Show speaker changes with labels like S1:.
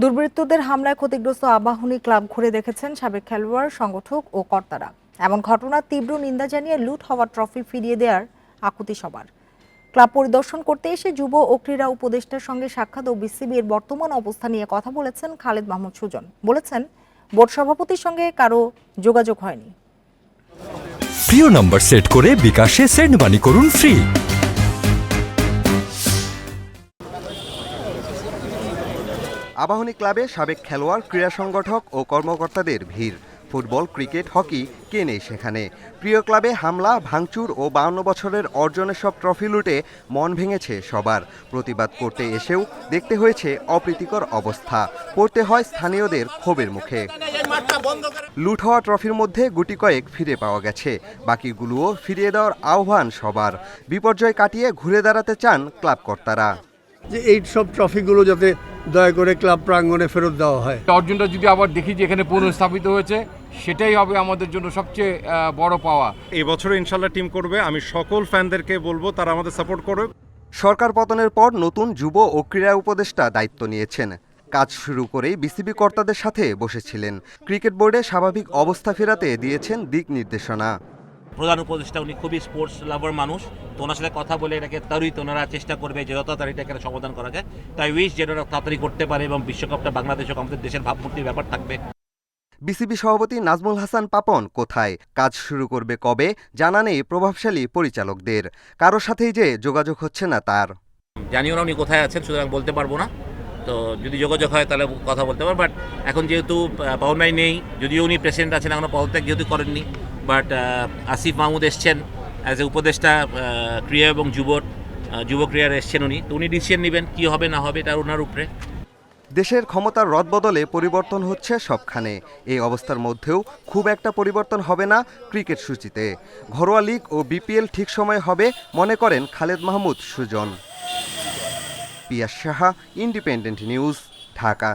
S1: দুর্বৃত্তদের হামলায় ক্ষতিগ্রস্ত আবাহনী ক্লাব ঘুরে দেখেছেন সাবেক খেলোয়াড়, সংগঠক ও কর্তারা। এমন ঘটনার তীব্র নিন্দা জানিয়ে লুট হওয়া ট্রফি ফিরিয়ে দেওয়ার আকুতি সবার। ক্লাব পরিদর্শন করতে এসে যুব ও ক্রীড়া উপদেষ্টার সঙ্গে সাক্ষাৎ ও বিসিবির বর্তমান অবস্থা নিয়ে কথা বলেছেন খালেদ মাহমুদ সুজন। বলেছেন, বোর্ড সভাপতির সঙ্গে কারও যোগাযোগ হয়নি।
S2: প্রিয় নম্বর সেট করে বিকাশে সেন্ড মানি করুন ফ্রি।
S3: আবাহনী ক্লাবে সাবেক খেলোয়াড়, ক্রীড়া সংগঠক ও কর্মকর্তাদের ভিড়। ফুটবল, ক্রিকেট, হকি কে নেই সেখানে? প্রিয় ক্লাবে হামলা, ভাঙচুর ও বাউন্ন বছরের অর্জনের সব ট্রফি লুটে মন ভেঙেছে সবার। প্রতিবাদ করতে এসেও দেখতে হয়েছে অপ্রীতিকর অবস্থা। পড়তে হয় স্থানীয়দের ক্ষোভের মুখে। লুট হওয়া ট্রফির মধ্যে গুটি কয়েক ফিরে পাওয়া গেছে। বাকিগুলোও ফিরিয়ে দেওয়ার আহ্বান সবার। বিপর্যয় কাটিয়ে ঘুরে দাঁড়াতে চান ক্লাব কর্তারা।
S4: যে এই সব ট্রফিগুলো যাতে দয়া করে ক্লাব প্রাঙ্গণে ফেরত দেওয়া হয়।
S5: অর্জনটা যদি আবার দেখি যে এখানে পুনঃস্থাপিত হয়েছে সেটাই হবে আমাদের জন্য সবচেয়ে বড় পাওয়া।
S6: এই বছর ইনশাল্লাহ টিম করবে। আমি সকল ফ্যানদেরকে বলব তারা আমাদের সাপোর্ট করবে
S3: সরকার পতনের পর নতুন যুব ও ক্রীড়া উপদেষ্টা দায়িত্ব নিয়েছেন। কাজ শুরু করেই বিসিবি কর্তাদের সাথে বসেছিলেন। ক্রিকেট বোর্ডে স্বাভাবিক অবস্থা ফেরাতে দিয়েছেন দিক নির্দেশনা।
S7: প্রধান উপদেষ্টা উনি খুবই স্পোর্টস লাভার মানুষ। তো ওনার সাথে কথা বলে এটাকে তরিত ওনারা চেষ্টা করবে যে যত তাড়াতাড়ি এটাকে সমাধান করা যায় তাই উইশ যেটা তাড়াতাড়ি করতে পারে এবং বিশ্বকাপটা বাংলাদেশ হোক আমাদের দেশের ভাবমূর্তির ব্যাপার থাকবে।
S3: বিসিবি সভাপতি নাজমুল হাসান পাপন কোথায়? কাজ শুরু করবে কবে? জানা নেই প্রভাবশালী পরিচালকদের। কারও সাথেই যে যোগাযোগ হচ্ছে না তার।
S7: জানিও না উনি কোথায় আছেন সুতরাং বলতে পারব না। তো যদি যোগাযোগ হয় তাহলে কথা বলতে পারব বাট এখন যেহেতু ভাই নেই যদিও উনি প্রেসিডেন্ট আছেন এখনও পদত্যাগ যেহেতু করেননি বাট আসিফ মাহমুদ এসছেন অ্যাজ এ উপদেষ্টা ক্রিয়া এবং যুব যুব ক্রীড়ার এসছেন উনি। তো উনি ডিসিশন নেবেন কী হবে, না হবে, এটা ওনার উপরে।
S3: দেশের ক্ষমতার রদবদলে পরিবর্তন হচ্ছে সবখানে। এই অবস্থার মধ্যেও খুব একটা পরিবর্তন হবে না ক্রিকেট সূচিতে। ঘরোয়া লিগ ও বিপিএল ঠিক সময়ে হবে, মনে করেন Khaled Mahmud Sujan. Piyas Saha, independent news, Dhaka.